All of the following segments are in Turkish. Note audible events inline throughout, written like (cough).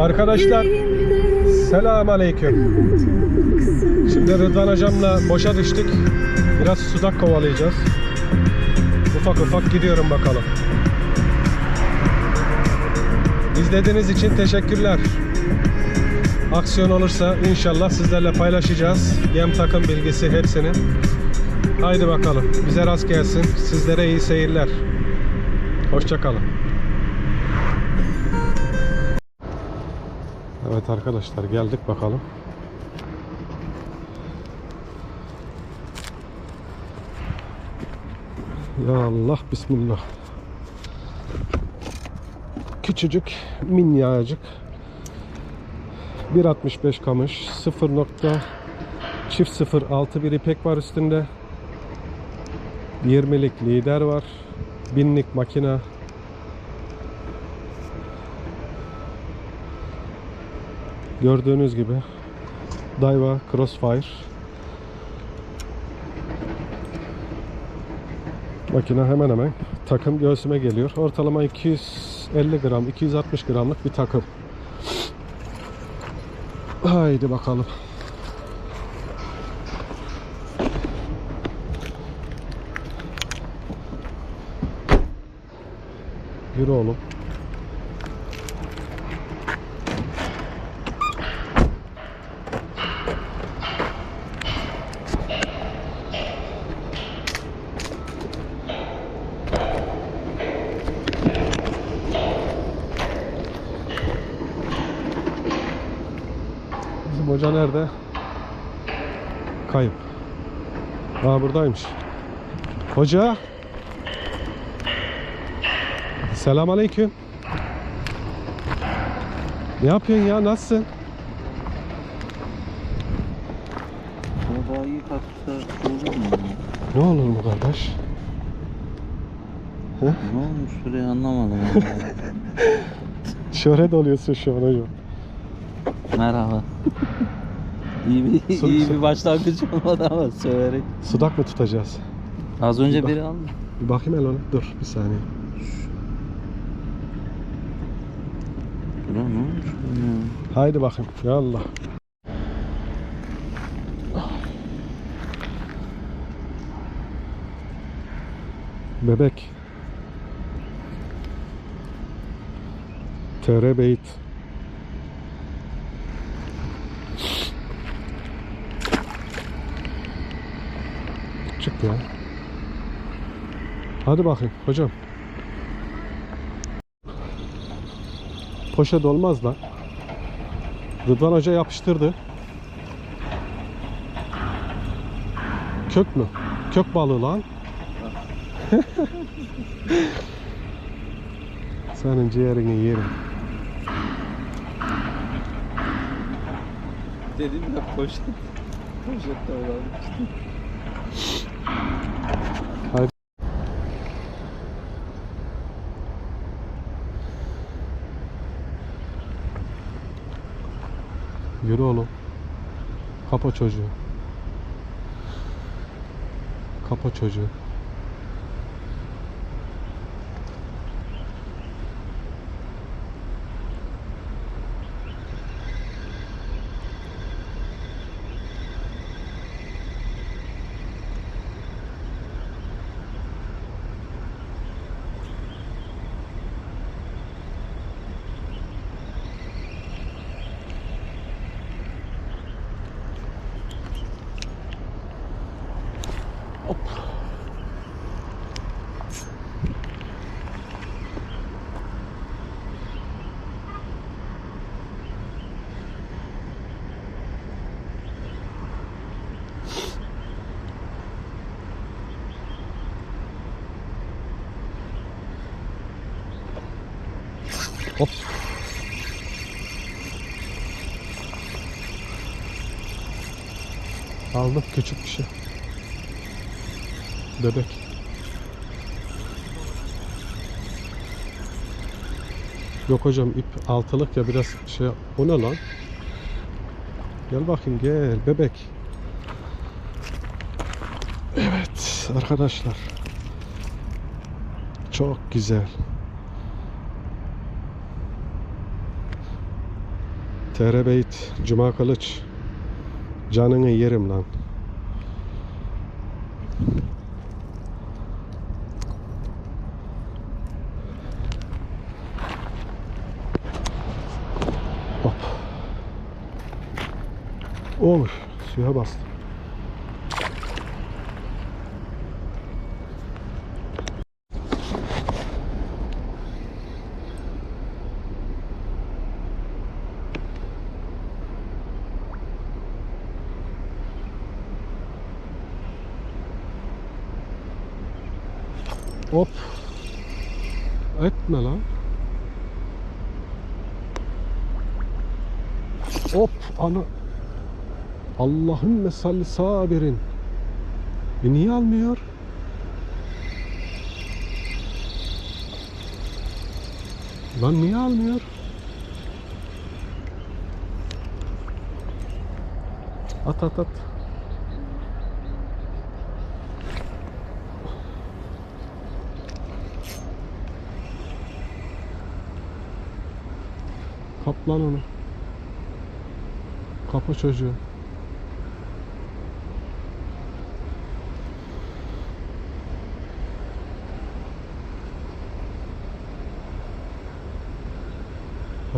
Arkadaşlar selam aleyküm. Şimdi Rıdvan hocamla boşa düştük. Biraz sudak kovalayacağız. Ufak ufak gidiyorum bakalım. İzlediğiniz için teşekkürler. Aksiyon olursa inşallah sizlerle paylaşacağız. Yem takım bilgisi hepsini. Haydi bakalım. Bize rast gelsin. Sizlere iyi seyirler. Hoşçakalın. Evet arkadaşlar geldik bakalım. Ya Allah bismillah. Küçücük minnacık 1.65 kamış 0 nokta çift 0.6 bir ipek var üstünde 20'lik lider var binlik makina Gördüğünüz gibi Daiwa Crossfire Makine hemen hemen takım göğsüme geliyor. Ortalama 250 gram, 260 gramlık bir takım. Haydi bakalım. Yürü oğlum. Bizim hoca nerede? Kayıp. Aa buradaymış. Hoca. Selam aleyküm. Ne yapıyorsun ya? Nasılsın? Daha iyi olur mu? Ne olur mu kardeş? Ne olmuş buraya anlamadım. (laughs) Şöhret oluyorsun şu an hocam. Merhaba. iyi bir, Su- iyi su- bir başlangıç olmadı ama söverek. Sudak mı tutacağız? Az önce biri aldı. Bir bakayım el ona. Dur bir saniye. Ulan ne olmuş bu ya? Haydi bakayım. Ya Allah. Bebek. TR Beyt. Çık ya. Hadi bakayım hocam. Poşet olmaz lan. Rıdvan Hoca yapıştırdı. Kök mü? Kök balığı lan. (laughs) Senin ciğerini yerim. Dedim ya poşet. Poşette olan. Yürü oğlum. Kapa çocuğu. Kapa çocuğu. Hop. Aldım küçük bir şey. Bebek. Yok hocam ip altılık ya biraz şey o ne lan? Gel bakayım gel bebek. Evet arkadaşlar. Çok güzel. TR Beyt, Cuma Kılıç. Canını yerim lan. Hop. Olur. Suya bastım. Hop. Etme lan. Hop ana. Allahümme salli sabirin. E niye almıyor? Lan niye almıyor? At at at. Kaplan onu. Kapı çocuğu.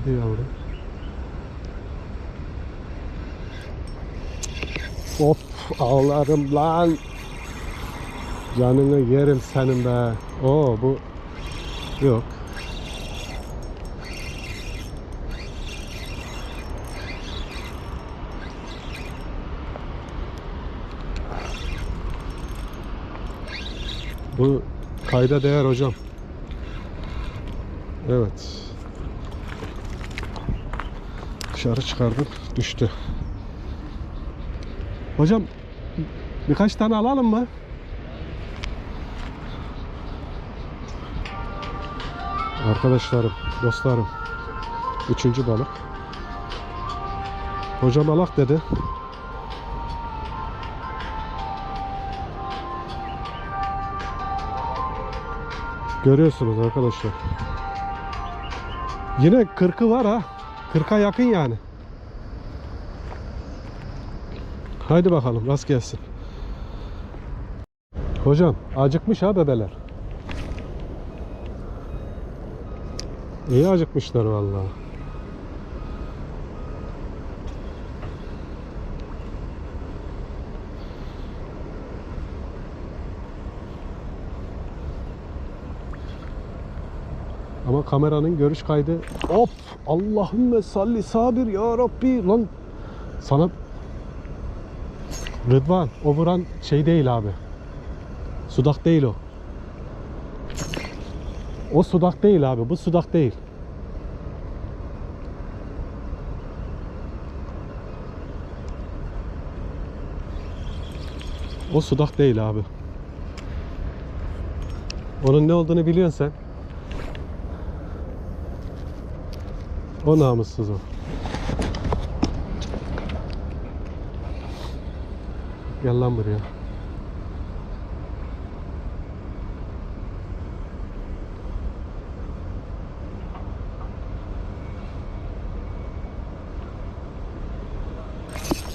Hadi yavrum. Hop ağlarım lan. Canını yerim senin be. Oo bu yok. Bu kayda değer hocam. Evet. Dışarı çıkardım. Düştü. Hocam birkaç tane alalım mı? Arkadaşlarım, dostlarım. Üçüncü balık. Hocam alak dedi. Görüyorsunuz arkadaşlar. Yine 40'ı var ha. 40'a yakın yani. Haydi bakalım rast gelsin. Hocam acıkmış ha bebeler. İyi acıkmışlar vallahi. Ama kameranın görüş kaydı hop Allahümme salli sabir ya Rabbi. Lan sana Rıdvan o vuran şey değil abi. Sudak değil o. O sudak değil abi bu sudak değil. O sudak değil abi. Onun ne olduğunu biliyorsun sen O namussuz o. Gel lan buraya.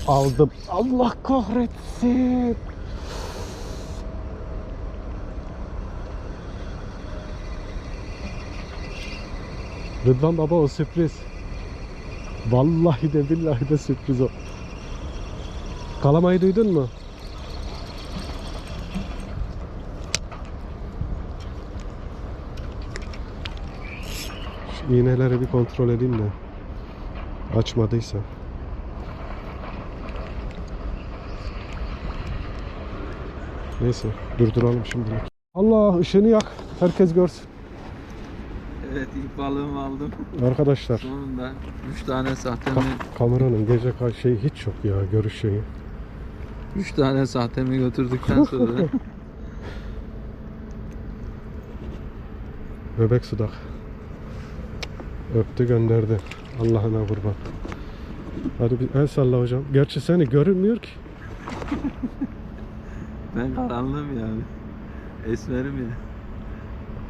Aldım. Allah kahretsin. Rıdvan baba o sürpriz. Vallahi de billahi de sürpriz o. Kalamayı duydun mu? Şu bir kontrol edeyim de. Açmadıysa. Neyse durduralım şimdilik. Allah ışığını yak. Herkes görsün. Evet ilk balığımı aldım. Arkadaşlar. Sonunda 3 tane sahtemi, Ka- kameranın gece şeyi hiç yok ya görüş şeyi. 3 tane sahtemi götürdükten (laughs) sonra Bebek sudak. Öptü gönderdi. Allah'ına kurban. Hadi bir el salla hocam. Gerçi seni görünmüyor ki. (laughs) ben karanlığım yani. Esmerim ya.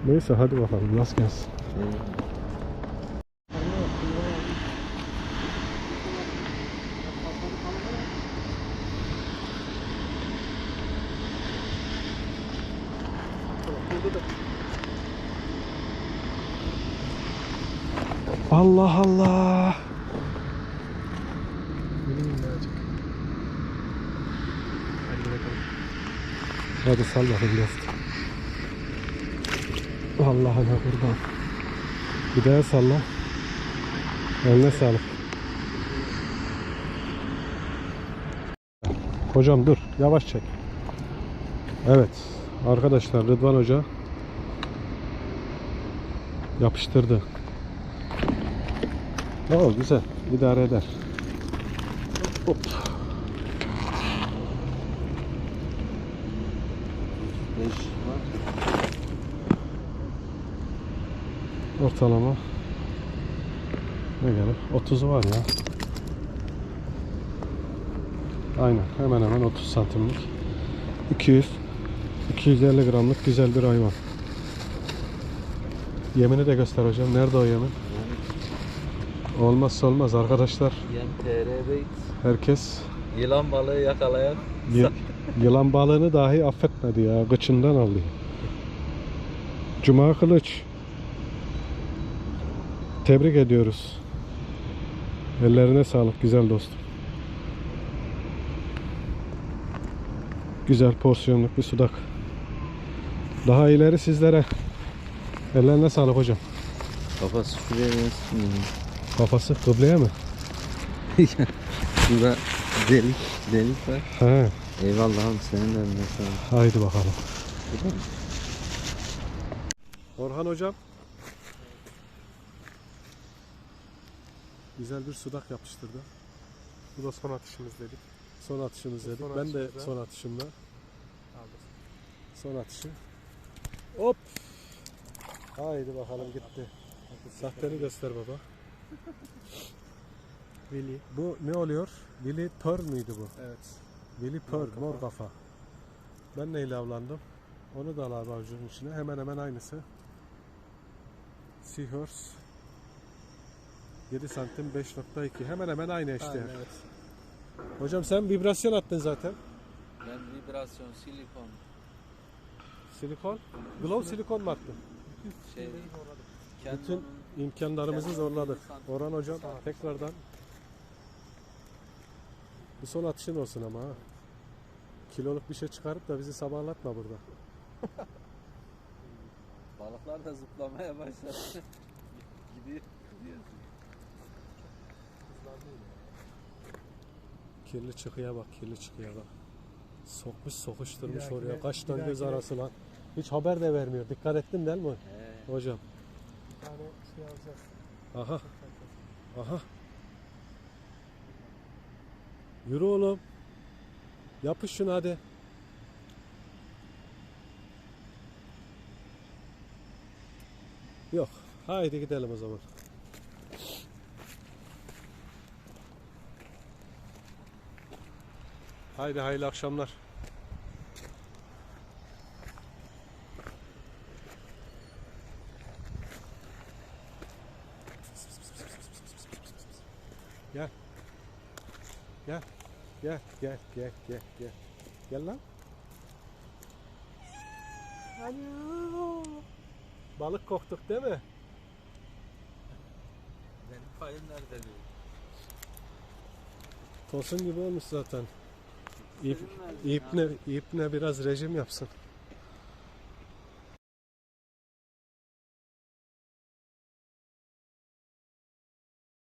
Neyse hadi bakalım nasıl gelsin. Allah Allah. Hadi sal bakayım biraz. Vallahi kurban. Bir daha salla. Eline sağlık. Hocam dur. Yavaş çek. Evet. Arkadaşlar Rıdvan Hoca yapıştırdı. Oo güzel. İdare eder. Hop. 5 var. Ortalama ne gelir? 30'u var ya. Aynen. Hemen hemen 30 santimlik. 200 250 gramlık güzel bir hayvan. Yemini de göster hocam. Nerede o yemin? Olmazsa olmaz arkadaşlar. Herkes Yılan balığı yakalayan. y- (laughs) yılan balığını dahi affetmedi ya. Gıçından aldı. Cuma Kılıç. Tebrik ediyoruz. Ellerine sağlık güzel dostum. Güzel porsiyonluk bir sudak. Daha ileri sizlere. Ellerine sağlık hocam. Kafası şuraya yansın. Kafası kıbleye mi? (laughs) Şurada delik, delik var. He. Eyvallah senin de eline sağlık. Haydi bakalım. Orhan hocam. Güzel bir sudak yapıştırdı. Bu da son atışımız dedik. Son atışımız dedik. son ben de son atışımla. Son atışı. Hop. Haydi bakalım gitti. Sahteni göster baba. (laughs) Veli. Bu ne oluyor? Willy Pearl müydü bu? Evet. Willy Pearl, mor kafa. Ben neyle avlandım? Onu da al avucunun içine. Hemen hemen aynısı. Seahorse 7 santim 5.2 hemen hemen aynı işte. Aynen, evet. Hocam sen vibrasyon attın zaten. Ben vibrasyon, silikon, Silikon. Glow silikon mu attın? şey, Bütün imkanlarımızı zorladık. Orhan hocam tekrardan bu son atışın olsun ama ha. Kiloluk bir şey çıkarıp da bizi sabahlatma burada. balıklar da zıplamaya başladı. (laughs) Gidiyor. gidiyor. Kirli çıkıya bak, kirli çıkıya bak. Sokmuş sokuşturmuş Bir oraya. Kaç tane göz arası lan. Hiç haber de vermiyor. Dikkat ettin değil mi He. hocam? Bir tane şey alacağız. Aha, aha. Yürü oğlum. Yapış şunu hadi. Yok. Haydi gidelim o zaman. Haydi hayırlı akşamlar. Gel. Gel. Gel, gel, gel, gel, gel. Gel lan. Alo. Balık koktuk değil mi? Benim payım nerede diyor. Tosun gibi olmuş zaten. İp, ipne, ipne biraz rejim yapsın.